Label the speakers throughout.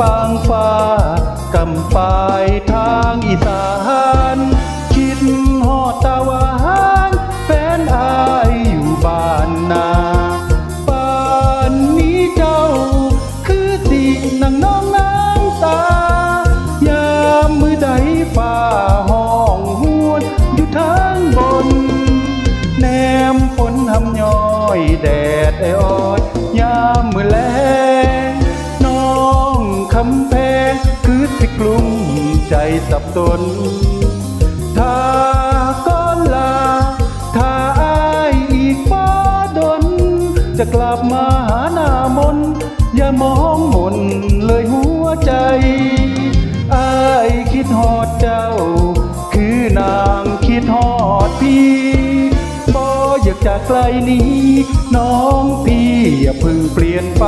Speaker 1: ปางฟ้ากำปายทางอีสาน คิดหอตาวานแฟนอายอยู่บ้านนาป่านนี้เจ้า คือสินังน้องน้ำตา ยามมือใดฝ่าห้องหวนอยู่ทางบน แนมฝนหำย้อยแดดไออ้อย ใจสับสนถ้าก้อนลา ถ้าอายอีกฟ้าดน จะกลับมาหาหน้ามน อย่ามองมนเลยหัวใจอายคิดฮอดเจ้า คือนางคิดฮอดพี่บ่อยากจากไกลนี้ น้องพี่อย่าเพึ่งเปลี่ยนไป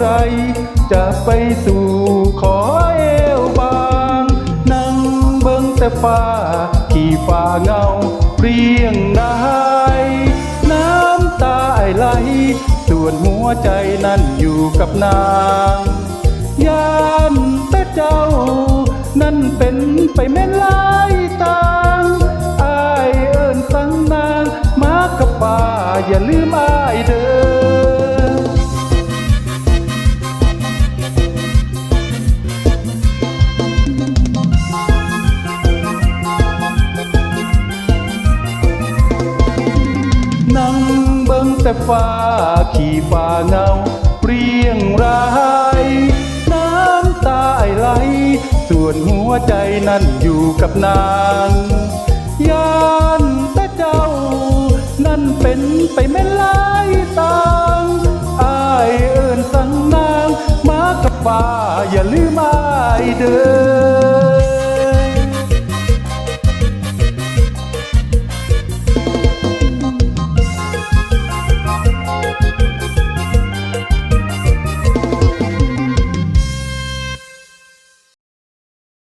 Speaker 1: ไร จะไปสู่ขอเอวบาง นั่งเบิ่งแต่ฟ้าขี่ฟ้าเงาเปรียงนายน้ำตาไหล ส่วนหัวใจนั้นอยู่กับนางยานแต่เจ้า นั่นเป็นไปแม่นลายตางอายเอิ้นสังนางมากับป่าอย่าลืมอาย นั่งเบิ่งแต่ฟ้าขี่ฟ้าเงาเปรียงรายน้ำตาไหล ส่วนหัวใจนั้นอยู่กับนางยานแต่เจ้า นั่นเป็นไปแม่ลายตางอายเอิ้นสังนาง มากับฟ้าอย่าลืมอายเด้อ